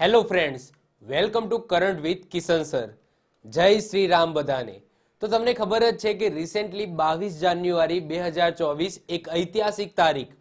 Hello friends welcome to current with Kishan sir Jai Shri Ram બધાને તો તમને ખબર જ છે કે રિસેન્ટલી બાવીસ જાન્યુઆરી બે હજાર ચોવીસ એક ઐતિહાસિક તારીખ,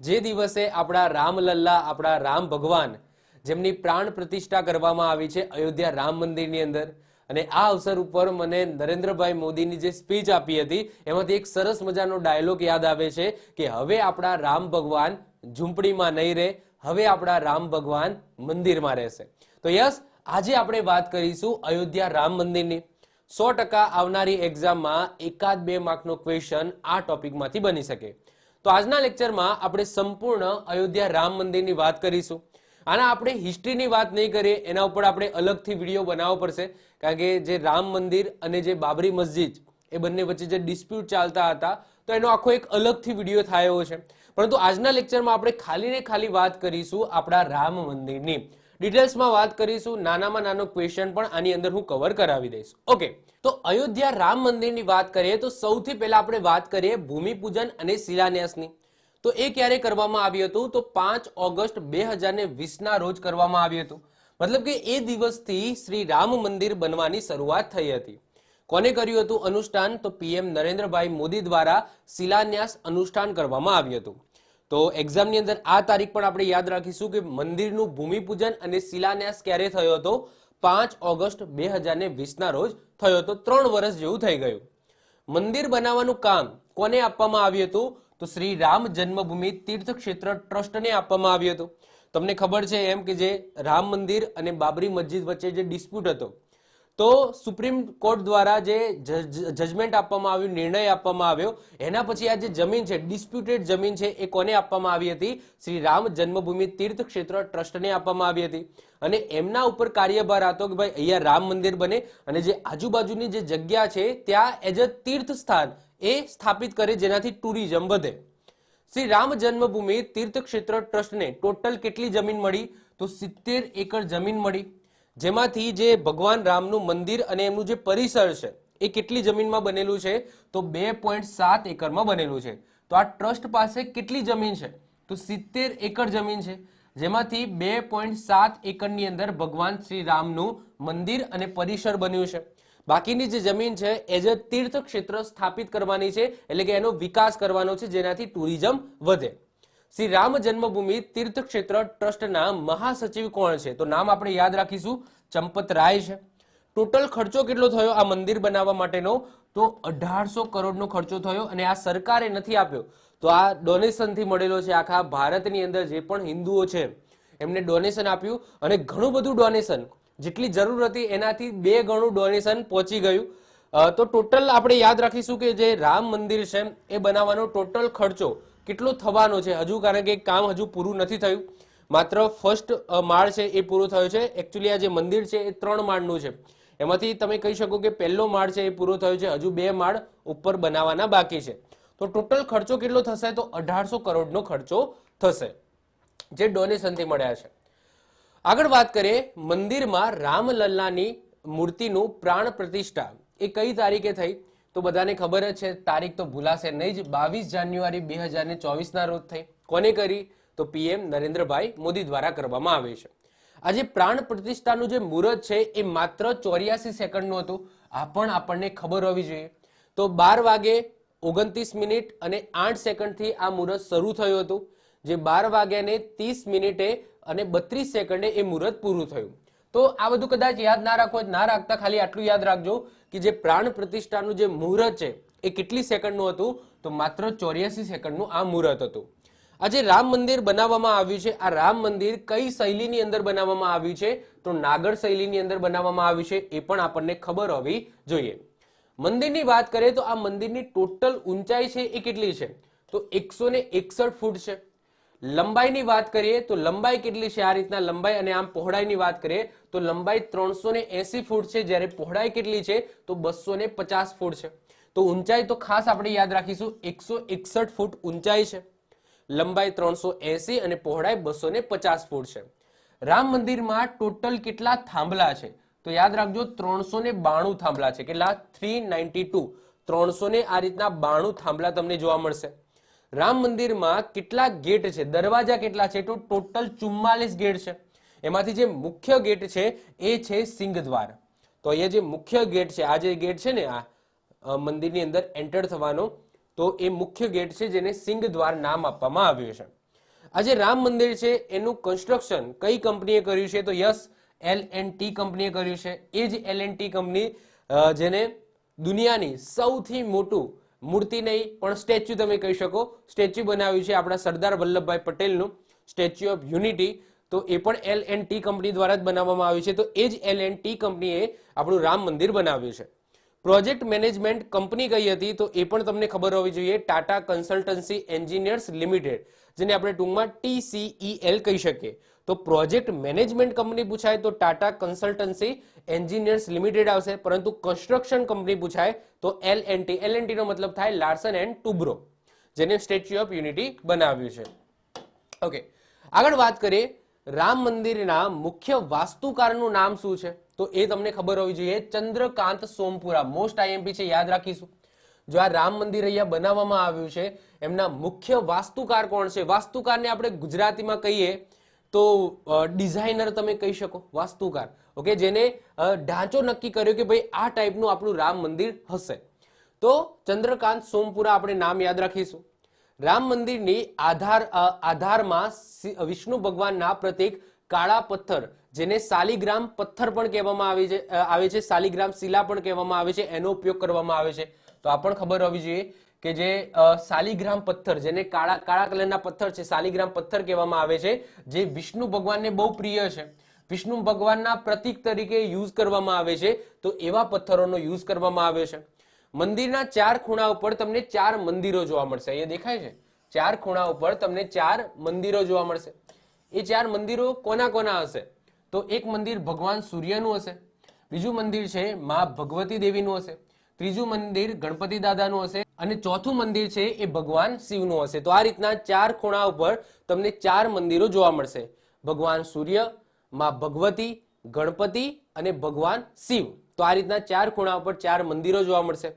જે દિવસે આપણા રામલલ્લા આપણા રામ ભગવાન જેમની પ્રાણ પ્રતિષ્ઠા કરવામાં આવી છે અયોધ્યા રામ મંદિરની અંદર. અને આ અવસર ઉપર મને નરેન્દ્રભાઈ મોદીની જે સ્પીચ આપી હતી, એમાંથી એક સરસ મજાનો ડાયલોગ યાદ આવે છે કે હવે આપણા રામ ભગવાન ઝૂંપડીમાં નહીં રહે હવે આપણા રામ ભગવાન મંદિરમાં રહેશે. તો યસ, આજે આપણે વાત કરીશું અયોધ્યા રામ મંદિરની. સો ટકા આવનારી એક્ઝામમાં એકાદ બે માર્કનો ક્વેશ્ચન આ ટોપિકમાંથી બની શકે. તો આજના લેક્ચરમાં આપણે સંપૂર્ણ અયોધ્યા રામ મંદિરની વાત કરીશું. આના આપણે હિસ્ટ્રીની વાત નહીં કરીએ, એના ઉપર આપણે અલગથી વીડિયો બનાવવો પડશે. કારણ કે જે રામ મંદિર અને જે બાબરી મસ્જિદ, એ બંને વચ્ચે જે ડિસ્પ્યુટ ચાલતા હતા, તો એનો આખો એક અલગથી વીડિયો થાય છે. પરંતુ આજના લેક્ચરમાં આપણે ખાલી ને ખાલી વાત કરીશું આપણા રામ મંદિરની. ડિટેલ્સમાં વાત કરીશું, નાનામાં નાનો ક્વેશ્ચન પણ આની અંદર હું કવર કરાવી દઈશ. ઓકે તો અયોધ્યા રામ મંદિરની વાત કરીએ તો સૌથી પહેલા આપણે વાત કરીએ ભૂમિપૂજન અને શિલાન્યાસની. તો એ ક્યારે કરવામાં આવ્યું હતું? તો પાંચ ઓગસ્ટ બે હજાર વીસના રોજ કરવામાં આવ્યું હતું. મતલબ કે એ દિવસથી શ્રી રામ મંદિર બનવાની શરૂઆત થઈ હતી. કોને કર્યું હતું અનુષ્ઠાન? તો પીએમ નરેન્દ્રભાઈ મોદી દ્વારા શિલાન્યાસ અનુષ્ઠાન કરવામાં આવ્યું હતું. તો એક્ઝામની અંદર આ તારીખ પણ આપણે યાદ રાખીશું કે મંદિરનું ભૂમિપૂજન અને શિલાન્યાસ ક્યારે થયો હતો? પાંચ ઓગસ્ટ બે હજાર ને વીસના રોજ થયો હતો. ત્રણ વર્ષ જેવું થઈ ગયું. મંદિર બનાવવાનું કામ કોને આપવામાં આવ્યું હતું? તો શ્રી રામ જન્મભૂમિ તીર્થ ક્ષેત્ર ટ્રસ્ટને આપવામાં આવ્યું હતું. તમને ખબર છે એમ કે જે રામ મંદિર અને બાબરી મસ્જિદ વચ્ચે જે ડિસ્પ્યુટ હતો તો સુપ્રીમ કોર્ટ દ્વારા જે જજમેન્ટ આપવામાં આવ્યું, નિર્ણય આપવામાં આવ્યો, એના પછી આ જે જમીન છે ડિસ્પ્યુટેડ જમીન છે, એ કોને આપવામાં આવી હતી? શ્રી રામ જન્મભૂમિ તીર્થ ક્ષેત્ર ટ્રસ્ટને આપવામાં આવી હતી. અને એમના ઉપર કાર્યભાર હતો કે ભાઈ અહીંયા રામ મંદિર બને અને જે આજુબાજુની જે જગ્યા છે, ત્યાં એઝ અ તીર્થ સ્થાન એ સ્થાપિત કરે જેનાથી ટુરિઝમ વધે. શ્રી રામ જન્મભૂમિ તીર્થ ક્ષેત્ર ટ્રસ્ટને ટોટલ કેટલી જમીન મળી? તો સિત્તેર એકર જમીન મળી. જેમાંથી જે ભગવાન રામનું મંદિર અને એમનું જે પરિસર છે, એ કેટલી જમીનમાં બનેલું છે? તો બે પોઈન્ટ સાત એકરમાં બનેલું છે. તો આ ટ્રસ્ટ પાસે કેટલી જમીન છે? તો સિત્તેર એકર જમીન છે. જેમાંથી બે પોઈન્ટ સાત એકરની અંદર ભગવાન શ્રી રામનું મંદિર અને પરિસર બન્યું છે. બાકીની જે જમીન છે એઝ અ તીર્થ ક્ષેત્ર સ્થાપિત કરવાની છે, એટલે કે એનો વિકાસ કરવાનો છે, જેનાથી ટુરિઝમ વધે. શ્રી રામ જન્મભૂમિ તીર્થ ક્ષેત્ર ટ્રસ્ટના મહાસચિવ કોણ છે? તો નામ આપણે યાદ રાખીશું. ચંપત રાય છે. ટોટલ ખર્ચો કેટલો થયો આ મંદિર બનાવવા માટેનો? તો અઢારસો કરોડનો ખર્ચો થયો અને આ સરકારે નથી આપ્યો. તો આ ડોનેશનથી મળેલો છે આખા ભારતની અંદર જે પણ હિન્દુઓ છે, એમને ડોનેશન આપ્યું અને ઘણું બધું ડોનેશન. જેટલી જરૂર હતી એનાથી બે ગણું ડોનેશન પહોંચી ગયું. તો ટોટલ આપણે યાદ રાખીશું કે જે રામ મંદિર છે, એ બનાવવાનો ટોટલ ખર્ચો કેટલો થવાનો છે? હજુ કારણ કે કામ હજુ પૂરું નથી થયું. માત્ર ફર્સ્ટ માળ છે એ પૂરો થયો છે. એકચ્યુઅલી આ જે મંદિર છે એ ત્રણ માળનું છે. એમાંથી તમે કહી શકો કે પહેલો માળ છે એ પૂરો થયો છે. હજુ બે માળ ઉપર બનાવવાના બાકી છે. તો ટોટલ ખર્ચો કેટલો થશે? તો અઢારસો કરોડનો ખર્ચો થશે, જે ડોનેશનથી મળ્યા છે. આગળ વાત કરીએ મંદિરમાં રામલલ્લાની મૂર્તિનું પ્રાણ પ્રતિષ્ઠા. એ કઈ તારીખે થઈ? તો બધાને ખબર જ છે, તારીખ તો ભૂલાશે નહીં જ. બાવીસ જાન્યુઆરી બે હજાર ચોવીસના રોજ થઈ. કોને કરી? તો પીએમ નરેન્દ્રભાઈ મોદી દ્વારા કરવામાં આવે છે. આજે પ્રાણ પ્રતિષ્ઠાનું જે મુહૂર્ત છે, એ માત્ર ચોર્યાસી સેકન્ડનું હતું. આ પણ આપણને ખબર હોવી જોઈએ. તો બાર વાગે ઓગણત્રીસ મિનિટ અને આઠ સેકન્ડથી આ મુહૂર્ત શરૂ થયું હતું. જે બાર વાગ્યાને ત્રીસ મિનિટે અને બત્રીસ સેકન્ડે એ મુહૂર્ત પૂરું થયું. તો આ બધું કદાચ યાદ ના રાખો, ના રાખતા ખાલી આટલું યાદ રાખજો કે જે પ્રાણ પ્રતિષ્ઠાનું જે મુહૂર્ત છે, એ કેટલી સેકન્ડનું હતું? તો માત્ર ચોર્યાસી સેકન્ડનું આ મુહૂર્ત હતું. આ જે રામ મંદિર બનાવવામાં આવ્યું છે. આ રામ મંદિર કઈ શૈલીની અંદર બનાવવામાં આવ્યું છે? તો નાગર શૈલીની અંદર બનાવવામાં આવ્યું છે, એ પણ આપણને ખબર હોવી જોઈએ. મંદિરની વાત કરીએ તો આ મંદિરની ટોટલ ઊંચાઈ છે એ કેટલી છે? તો એકસો ફૂટ છે. લંબાઈની વાત કરીએ તો લંબાઈ કેટલી છે આ રીતના? લંબાઈ અને આમ પહોળાઈની વાત કરીએ તો લંબાઈ ત્રણસો ફૂટ છે. જ્યારે પહોળાઈ કેટલી છે? તો બસો ફૂટ છે. તો ઊંચાઈ તો ખાસ આપણે યાદ રાખીશું. એકસો ફૂટ ઊંચાઈ છે. લંબાઈ ત્રણસો અને પહોળાઈ બસો ફૂટ છે. રામ મંદિરમાં ટોટલ કેટલા થાંભલા છે? તો યાદ રાખજો, ત્રણસો બાણું થાંભલા છે. કેટલા? Three ninety two. ત્રણસો આ રીતના બાણું થાંભલા તમને જોવા મળશે. રામ મંદિરમાં કેટલા ગેટ છે? દરવાજા કેટલા છે? તો ટોટલ ચુમ્માલીસ ગેટ છે. એમાંથી જે મુખ્ય ગેટ છે, એ છે સિંહદ્વાર તો અહીંયા જે મુખ્ય ગેટ છે, આ જે ગેટ છે ને, આ મંદિરની અંદર એન્ટર થવાનો, તો એ મુખ્ય ગેટ છે જેને સિંહદ્વાર નામ આપવામાં આવ્યું છે. આ જે રામ મંદિર છે, એનું કન્સ્ટ્રક્શન કઈ કંપનીએ કર્યું છે? તો યસ એલ એન્ડ ટી કંપનીએ કર્યું છે. એ જ એલ એન્ડ ટી કંપની જેને દુનિયાની સૌથી મોટું મૂર્તિ નહીં, પણ સ્ટેચ્યુ તમે કહી શકો. સ્ટેચ્યુ બનાવ્યું છે આપણા સરદાર વલ્લભભાઈ પટેલનું, સ્ટેચ્યુ ઓફ યુનિટી. તો એ પણ એલ એન્ડ ટી કંપની દ્વારા જ બનાવવામાં આવ્યું છે. તો એ જ એલ એન્ડ ટી કંપનીએ આપણું રામ મંદિર બનાવ્યું છે. પ્રોજેક્ટ મેનેજમેન્ટ કંપની કઈ હતી? તો એ પણ તમને ખબર હોવી જોઈએ. ટાટા કન્સલ્ટન્સી એન્જિનિયર્સ લિમિટેડ જેને આપણે ટૂંકમાં ટીસીઈએલ કહી શકીએ. તો પ્રોજેક્ટ મેનેજમેન્ટ કંપની પૂછાય તો ટાટા કન્સલ્ટન્સી એન્જિનિયર્સ લિમિટેડ આવશે, પરંતુ કન્સ્ટ્રક્શન કંપની પૂછાય તો L and T. L and નો મતલબ થાય લાર્સન એન્ડ ટુબ્રો, જેને સ્ટેચ્યુ ઓફ યુનિટી બનાવ્યું છે. ઓકે, આગળ વાત કરીએ રામ મંદિરના મુખ્ય વાસ્તુકારનું નામ શું છે? તો એ તમને ખબર હોવી જોઈએ, ચંદ્રકાંત સોમપુરા મોસ્ટ આઈએમપી છે, યાદ રાખીશું. જો આ રામ મંદિર અહીંયા બનાવવામાં આવ્યું છે, એમના મુખ્ય વાસ્તુકાર કોણ છે? વાસ્તુકારને આપણે ગુજરાતીમાં કહીએ તો ડિઝાઇનર તમે કહી શકો, વાસ્તુકાર. ઓકે, જેને ઢાંચો નક્કી કર્યો કે ભાઈ આ ટાઈપનું આપણું રામ મંદિર હશે. તો ચંદ્રકાંત સોમપુરા આપણે નામ યાદ રાખીશું. રામ મંદિરની આધાર આધારમાં વિષ્ણુ ભગવાનના પ્રતીક કાળા પથ્થર, જેને શાલિગ્રામ પથ્થર પણ કહેવામાં આવે છે આવે છે શાલિગ્રામ શિલા પણ કહેવામાં આવે છે, એનો ઉપયોગ કરવામાં આવે છે. તો આ પણ ખબર હોવી જોઈએ. કે જે શાલિગ્રામ પથ્થર, જેને કાળા કાળા કલરના પથ્થર છે શાલિગ્રામ પથ્થર કહેવામાં આવે છે, જે વિષ્ણુ ભગવાનને બહુ પ્રિય છે. વિષ્ણુ ભગવાનના પ્રતીક તરીકે યુઝ કરવામાં આવે છે, તો એવા પથ્થરોનો યુઝ કરવામાં આવે છે. મંદિરના ચાર ખૂણા ઉપર તમને ચાર મંદિરો જોવા મળશે. અહીંયા દેખાય છે? ચાર ખૂણા ઉપર તમને ચાર મંદિરો જોવા મળશે. એ ચાર મંદિરો કોના કોના હશે? તો એક મંદિર ભગવાન સૂર્યનું હશે. બીજું મંદિર છે મા ભગવતી દેવીનું હશે. ત્રીજું મંદિર ગણપતિ દાદાનું હશે અને ચોથું મંદિર છે એ ભગવાન શિવનું હશે. તો આ રીતના ચાર ખૂણા ઉપર તમને ચાર મંદિરો જોવા મળશે. ભગવાન સૂર્ય, માં ભગવતી, ગણપતિ અને ભગવાન શિવ. તો આ રીતના ચાર ખૂણા ઉપર ચાર મંદિરો જોવા મળશે.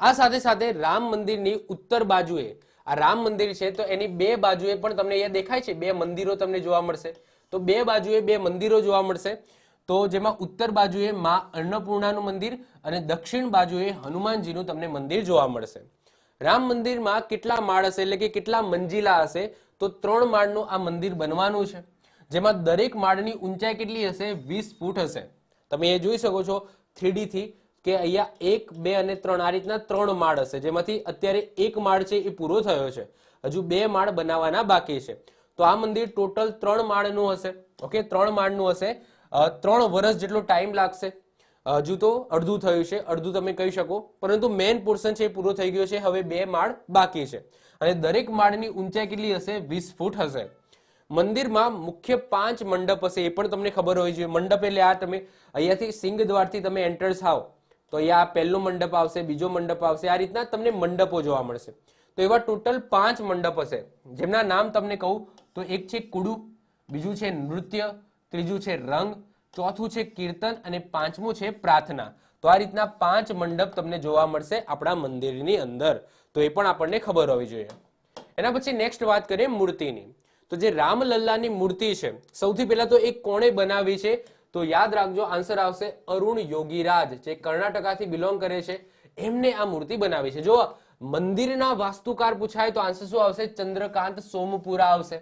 આ સાથે સાથે રામ મંદિરની ઉત્તર બાજુએ, આ રામ મંદિર છે તો એની બે બાજુએ પણ તમને અહીંયા દેખાય છે, બે મંદિરો તમને જોવા મળશે. તો બે બાજુએ બે મંદિરો જોવા મળશે. તો જેમાં ઉત્તર બાજુએ મા અન્નપૂર્ણાનું મંદિર અને દક્ષિણ બાજુએ હનુમાનજીનું તમને મંદિર જોવા મળશે. રામ મંદિરમાં કેટલા માળ હશે એટલે કે કેટલા મંજિલા હશે તો ત્રણ માળનું આ મંદિર બનવાનું છે. જેમાં દરેક માળની ઊંચાઈ કેટલી હશે? વીસ ફૂટ હશે. તમે એ જોઈ શકો છો થ્રીડી થી કે અહીંયા એક, બે અને ત્રણ આ રીતના ત્રણ માળ હશે. જેમાંથી અત્યારે એક માળ છે એ પૂરો થયો છે. હજુ બે માળ બનાવવાના બાકી છે. તો આ મંદિર ટોટલ ત્રણ માળનું હશે. ઓકે? ત્રણ માળનું હશે. ત્રણ વર્ષ જેટલો ટાઈમ લાગશે. હજુ તો અડધું થયું છે, અડધું તમે કહી શકો. પરંતુ મેઇન પોર્શન છે એ પૂરો થઈ ગયો છે, હવે બે માળ બાકી છે. અને દરેક માળની ઊંચાઈ કેટલી હશે? વીસ ફૂટ હશે. મંદિરમાં મુખ્ય પાંચ મંડપ હશે, એ પણ તમને ખબર હોવી જોઈએ. મંડપ એટલે આ તમે અહીંયાથી સિંહ દ્વારથી તમે એન્ટર થાવ તો અહીંયા પહેલો મંડપ આવશે, બીજો મંડપ આવશે. આ રીતના તમને મંડપો જોવા મળશે. તો એવા ટોટલ પાંચ મંડપ હશે. જેમના નામ તમને કહું, તો એક છે કુડુ, બીજું છે નૃત્ય ત્રીજું છે રંગ, ચોથું છે કીર્તન અને પાંચમું છે પ્રાર્થના. તો આ રીતના પાંચ મંડપ તમને જોવા મળશે આપણા મંદિરની અંદર. તો એ પણ આપણને ખબર હોવી જોઈએ. એના પછી નેક્સ્ટ વાત કરીએ મૂર્તિની. તો જે રામલલ્લાની મૂર્તિ છે, સૌથી પહેલા તો એ કોણે બનાવી છે? તો યાદ રાખજો આન્સર આવશે અરુણ યોગીરાજ, જે કર્ણાટકાથી બિલોંગ કરે છે. એમને આ મૂર્તિ બનાવી છે. જો મંદિરના વાસ્તુકાર પૂછાય તો આન્સર શું આવશે? ચંદ્રકાંત સોમપુરા આવશે.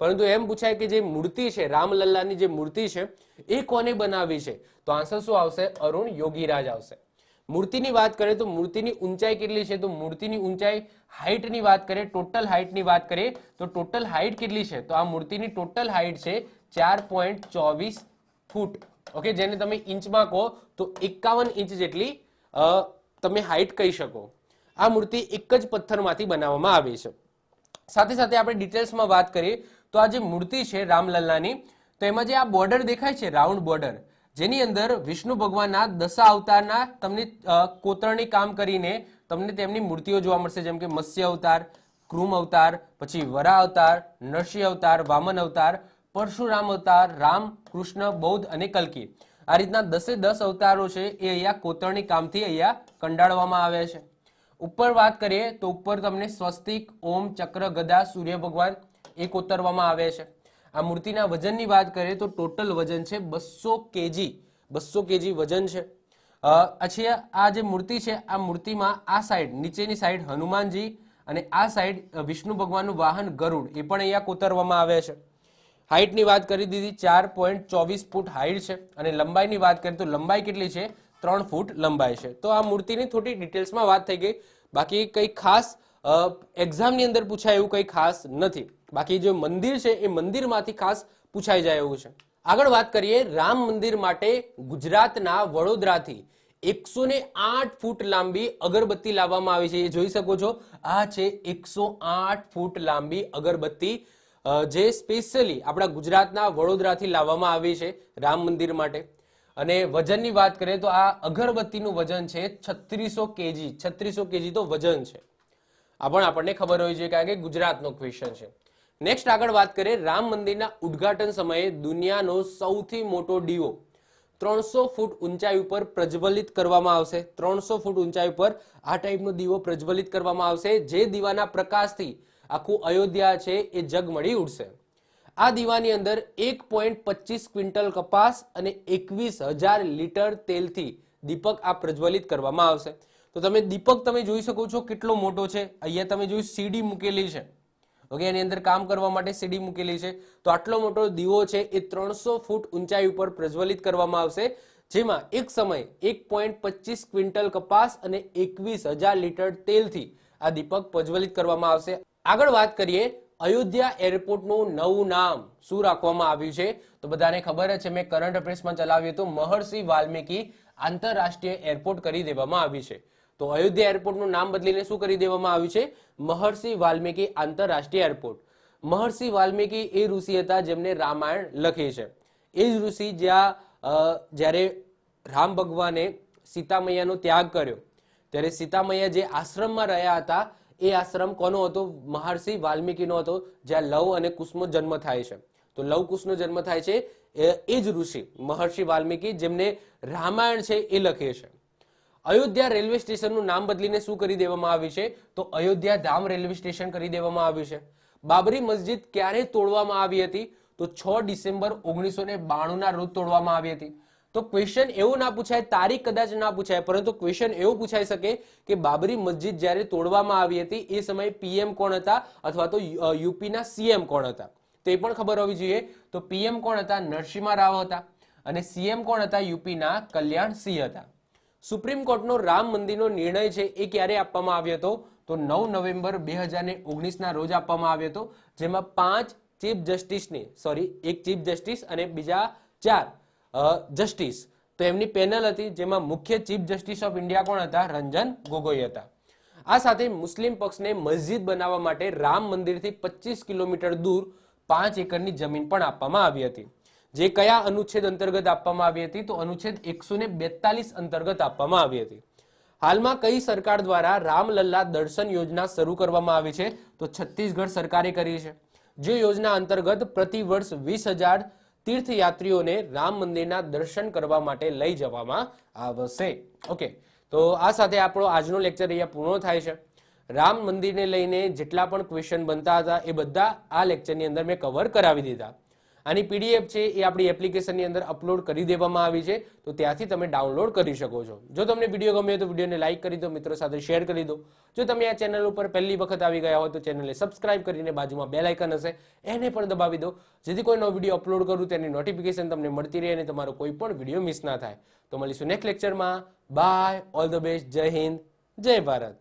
પરંતુ એમ પૂછાય કે જે મૂર્તિ છે, રામલલ્લાની જે મૂર્તિ છે, એ કોને બનાવી છે? તો આન્સર શું આવશે? અરુણ યોગીરાજ આવશે. મૂર્તિની વાત કરીએ તો મૂર્તિની ઊંચાઈ કેટલી છે? તો મૂર્તિની ઊંચાઈ હાઇટની વાત કરીએ, ટોટલ હાઇટની વાત કરીએ, તો ટોટલ હાઇટ કેટલી છે? તો આ મૂર્તિની ટોટલ હાઇટ છે ચાર પોઈન્ટ ચોવીસ ફૂટ. ઓકે, જેને તમે ઇંચમાં કહો, તો એકાવન ઇંચ જેટલી તમે હાઇટ કહી શકો. આ મૂર્તિ એક જ પથ્થરમાંથી બનાવવામાં આવી છે. સાથે સાથે આપણે ડિટેલ્સમાં વાત કરીએ તો આ જે મૂર્તિ છે રામલલ્લાની, તો એમાં જે આ બોર્ડર દેખાય છે, રાઉન્ડ બોર્ડર, જેની અંદર વિષ્ણુ ભગવાનના દશા અવતારના તમને કોતરણી કામ કરીને તમને તેમની મૂર્તિઓ જોવા મળશે, જેમ કે મત્સ્ય અવતાર, કૃમ અવતાર, પછી વરા અવતાર, નરસિંહ અવતાર, વામન અવતાર, પરશુરામ અવતાર, રામ, કૃષ્ણ, બૌદ્ધ અને કલ્કી. આ રીતના દસે દસ અવતારો છે એ અહીંયા કોતરણી કામથી અહીંયા કંડાળવામાં આવ્યા છે. ઉપર વાત કરીએ તો ઉપર તમને સ્વસ્તિક, ઓમ, ચક્ર, ગદા, સૂર્ય ભગવાન એ કોતરવામાં આવે છે. આ મૂર્તિના વજનની વાત કરીએ તો ટોટલ વજન છે બસો કેજી બસો કેજી વજન છે. પછી આ જે મૂર્તિ છે, આ મૂર્તિમાં આ સાઈડ નીચેની સાઈડ હનુમાનજી અને આ સાઈડ વિષ્ણુ ભગવાનનું વાહન ગરુડ, એ પણ અહીંયા કોતરવામાં આવે છે. હાઇટની વાત કરી દીધી, ચાર પોઈન્ટ ચોવીસ ફૂટ હાઇટ છે. અને લંબાઈની વાત કરીએ તો લંબાઈ કેટલી છે? ત્રણ ફૂટ લંબાઈ છે. તો આ મૂર્તિની થોડી ડિટેલ્સમાં વાત થઈ ગઈ. બાકી કંઈ ખાસ એક્ઝામની અંદર પૂછાય એવું કંઈ ખાસ નથી. બાકી જે મંદિર છે એ મંદિરમાંથી ખાસ પૂછાઈ જાય એવું છે. આગળ વાત કરીએ રામ મંદિર માટે ગુજરાતના વડોદરાથી એકસો ને આઠ ફૂટ લાંબી અગરબત્તી લાવવામાં આવી છે. એ જોઈ શકો છો, આ છે એકસો આઠ ફૂટ લાંબી અગરબત્તી જે સ્પેશિયલી આપણા ગુજરાતના વડોદરાથી લાવવામાં આવી છે રામ મંદિર માટે. અને વજનની વાત કરીએ તો આ અગરબત્તીનું વજન છે છત્રીસો કેજી છત્રીસો કેજી તો વજન છે. આ પણ આપણને ખબર હોવી છે કારણ કે ગુજરાતનો ક્વેશ્ચન છે. નેક્સ્ટ આગળ વાત કરીએ રામ મંદિરના ઉદ્ઘાટન સમયે દુનિયાનો સૌથી મોટો દીવો ત્રણસો ફૂટ ઊંચાઈ ઉપર પ્રજ્વલિત કરવામાં આવશે. ત્રણસો ફૂટ ઊંચાઈ ઉપર આ ટાઈપનો દીવો પ્રજ્વલિત કરવામાં આવશે. જે દીવાના પ્રકાશથી આખું અયોધ્યા છે એ જગમળી ઉઠશે આ દીવાની અંદર એક પોઈન્ટ પચીસ ક્વિન્ટલ કપાસ અને એકવીસ હજાર લીટર તેલથી દીપક આ પ્રજ્વલિત કરવામાં આવશે. તો તમે દીપક તમે જોઈ શકો છો કેટલો મોટો છે. અહીંયા તમે જોયું સીડી મૂકેલી છે. ઓકે, એની અંદર કામ કરવા માટે સીડી મૂકેલી છે. તો આટલો મોટો દીવો છે એ ત્રણસો ફૂટ ઊંચાઈ ઉપર પ્રજ્વલિત કરવામાં આવશે. જેમાં એક સમય એક પોઈન્ટ પચીસ ક્વિન્ટલ કપાસ અને એકવીસ હજાર લીટર તેલથી આ દીપક પ્રજ્વલિત કરવામાં આવશે. આગળ વાત કરીએ, અયોધ્યા એરપોર્ટનું નવું નામ શું રાખવામાં આવ્યું છે? તો બધાને ખબર છે, મેં કરંટ અફેર્સમાં ચલાવ્યું હતું. મહર્ષિ વાલ્મીકી આંતરરાષ્ટ્રીય એરપોર્ટ કરી દેવામાં આવ્યું છે. તો અયોધ્યા એરપોર્ટનું નામ બદલીને શું કરી દેવામાં આવ્યું છે? મહર્ષિ વાલ્મીકી આંતરરાષ્ટ્રીય એરપોર્ટ. મહર્ષિ વાલ્મીકી એ ઋષિ હતા જેમને રામાયણ લખી છે. એ જ ઋષિ જ્યાં જ્યારે રામ ભગવાને સીતામૈયાનો ત્યાગ કર્યો, ત્યારે સીતામૈયા જે આશ્રમમાં રહ્યા હતા, એ આશ્રમ કોનો હતો? મહર્ષિ વાલ્મીકીનો હતો, જ્યાં લવ અને કુશનો જન્મ થાય છે. તો લવ કુશનો જન્મ થાય છે એ જ ઋષિ, મહર્ષિ વાલ્મીકી જેમને રામાયણ છે એ લખે છે. અયોધ્યા રેલવે સ્ટેશનનું નામ બદલીને શું કરી દેવામાં આવ્યું છે? તો અયોધ્યા ધામ રેલવે સ્ટેશન કરી દેવામાં આવ્યું છે. બાબરી મસ્જિદ ક્યારે તોડવામાં આવી હતી? તો છ ડિસેમ્બર ઓગણીસો ને બાણુંના રોજ તોડવામાં આવી હતી. તો ક્વેશ્ચન એવું ના પૂછાય, તારીખ કદાચ ના પૂછાય, પરંતુ ક્વેશ્ચન એવું પૂછાઈ શકે કે બાબરી મસ્જિદ જ્યારે તોડવામાં આવી હતી, એ સમયે પીએમ કોણ હતા અથવા તો યુપીના સીએમ કોણ હતા? તે પણ ખબર હોવી જોઈએ. તો પીએમ કોણ હતા? નરસિંહ રાવ હતા. અને સીએમ કોણ હતા? યુપીના કલ્યાણ સિંહ હતા. સુપ્રીમ કોર્ટનો રામ મંદિરનો નિર્ણય છે એ ક્યારે આપવામાં આવ્યો હતો? તો નવ નવેમ્બર બે હજાર ને ઓગણીસના રોજ આપવામાં આવ્યો હતો, જેમાં પાંચ ચીફ જસ્ટિસની સોરી એક ચીફ જસ્ટિસ અને બીજા ચાર જસ્ટિસ. તો એમની પેનલ હતી જેમાં મુખ્ય ચીફ જસ્ટિસ ઓફ ઇન્ડિયા કોણ હતા? રંજન ગોગોઈ હતા. આ સાથે મુસ્લિમ પક્ષને મસ્જિદ બનાવવા માટે રામ મંદિરથી પચીસ કિલોમીટર દૂર પાંચ એકરની જમીન પણ આપવામાં આવી હતી. જે કયા અનુચ્છેદ અંતર્ગત આપવામાં આવી હતી? તો અનુચ્છેદ એકસો બેતાલીસ અંતર્ગત આપવામાં આવી હતી. હાલમાં કઈ સરકાર દ્વારા રામલલ્લા દર્શન યોજના શરૂ કરવામાં આવી છે? તો છત્તીસગઢ સરકારે કરી છે. જે યોજના અંતર્ગત પ્રતિ વર્ષ વીસ હજાર તીર્થયાત્રીઓને રામ મંદિરના દર્શન કરવા માટે લઈ જવામાં આવશે. ઓકે. તો આ સાથે આપણો આજનો લેક્ચર અહીંયા પૂર્ણ થાય છે. રામ મંદિરને લઈને જેટલા પણ ક્વેશ્ચન બનતા હતા, એ બધા આ લેક્ચરની અંદર મેં કવર કરાવી દીધા. આની પીડીએફ છે એ આપણી એપ્લિકેશનની અંદર અપલોડ કરી દેવામાં આવી છે. તો ત્યાંથી તમે ડાઉનલોડ કરી શકો છો. જો તમને વીડિયો ગમે તો વિડીયોને લાઇક કરી દો, મિત્રો સાથે શેર કરી દો. જો તમે આ ચેનલ ઉપર પહેલી વખત આવી ગયા હોય તો ચેનલને સબસ્ક્રાઇબ કરીને બાજુમાં બે લાઇકન હશે. એને પણ દબાવી દો. જેથી કોઈ નવો વીડિયો અપલોડ કરું તેની નોટિફિકેશન તમને મળતી રહે અને તમારો કોઈ પણ વીડિયો મિસ ના થાય. તો મળીશું નેક્સ્ટ લેક્ચરમાં. Bye. All the best. Jai Hind. Jai Bharat.